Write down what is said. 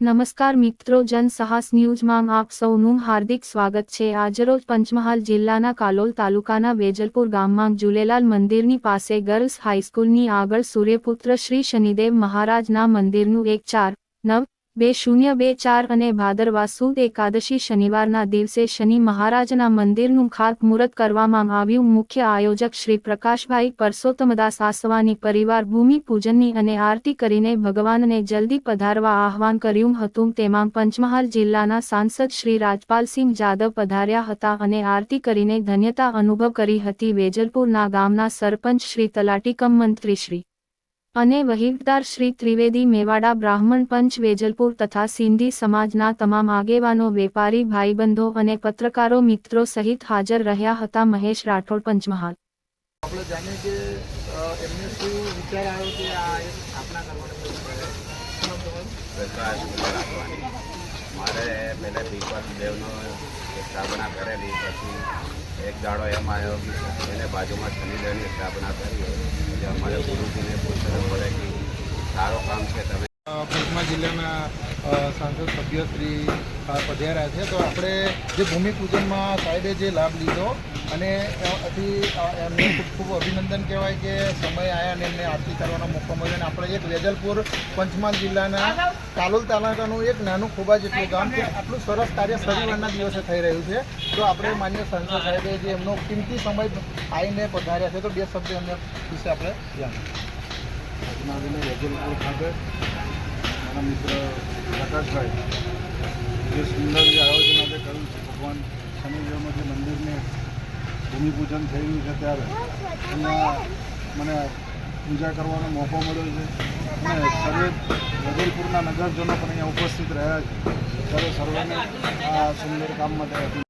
નમસ્કાર મિત્રો જનસાહસ ન્યૂઝમાં આપ સૌનું હાર્દિક સ્વાગત છે. આજરોજ પંચમહાલ જિલ્લાના કાલોલ તાલુકાના વેજલપુર ગામમાં જુલેલાલ મંદિરની પાસે ગર્લ્સ હાઈસ્કૂલની આગળ સૂર્યપુત્ર શ્રી શનિદેવ મહારાજના મંદિરનું એક ચાર, નવ બે શૂન્ય બે ચાર અને ભાદરવા સુદ એકાદશી શનિવારના દિવસે શનિ મહારાજના મંદિરનું ખાતમુહૂર્ત કરવામાં આવ્યું. મુખ્ય આયોજક શ્રી પ્રકાશભાઈ પરસોત્તમદાસ આસવાની પરિવાર ભૂમિપૂજનની અને આરતી કરીને ભગવાનને જલ્દી પધારવા આહવાન કર્યું હતું. તેમાં પંચમહાલ જિલ્લાના સાંસદ શ્રી રાજપાલસિંહ જાદવ પધાર્યા હતા અને આરતી કરીને ધન્યતા અનુભવ કરી હતી. વેજલપુરના ગામના સરપંચ શ્રી તલાટીકમ મંત્રી શ્રી અને વહીવટદાર શ્રી ત્રિવેદી મેવાડા બ્રાહ્મણ પંચ વેજલપુર તથા સિંધી સમાજના તમામ આગેવાનો વેપારી ભાઈબંધો અને પત્રકારો મિત્રો સહિત હાજર રહ્યા હતા મહેશ રાઠોડ પંચમહાલ. આપણે જાણીએ કે એમને શું વિચાર આવ્યો કે આ સ્થાપના કરવાનો પ્રયત્ન કરે શું નામ તમારું? પ્રકાશ રાખવાની મારે પહેલે દીપક દેવનો સ્થાપના કરેલી પછી એક દાડો એમ આવ્યો કે એને બાજુમાં શનિદેવની સ્થાપના કરી એટલે અમારે ગુરુજીને પૂછવું પડે કે સારું કામ છે તમે. અ, પંચમહાલ જિલ્લાના સાંસદ સભ્ય શ્રી પધાર્યા છે. તો આપણે જે ભૂમિપૂજનમાં સાહેબે જે લાભ લીધો અને અ, અથી અ, એમને ખૂબ ખૂબ અભિનંદન કહેવાય કે સમય આવ્યા અને એમને આરતી કરવાનો મોકો મળ્યો. અને આપણે એક વેજલપુર પંચમહાલ જિલ્લાના કાલોલ તાલુકાનું એક નાનું ખૂબ જ એટલું ગામ છે. આટલું સરસ કાર્ય શનિવારના દિવસે થઈ રહ્યું છે. તો આપણે માન્ય સાંસદ સાહેબે જે એમનો કિંમતી સમય આવીને પધાર્યા છે. તો બે શબ્દ એમને વિશે આપણે જાણીએ. વેજલપુર ખાતે મિત્ર પ્રકાશભાઈ જે સુંદર જે આયોજન આજે કર્યું છે, ભગવાન શનિદેવનું જે મંદિરને ભૂમિપૂજન થઈ છે ત્યારે, એમાં મને પૂજા કરવાનો મોકો મળ્યો છે. અને સર્વે વેજલપુરના નગરજનો પણ અહીંયા ઉપસ્થિત રહ્યા છે. ત્યારે સર્વેને આ સુંદર કામ માટે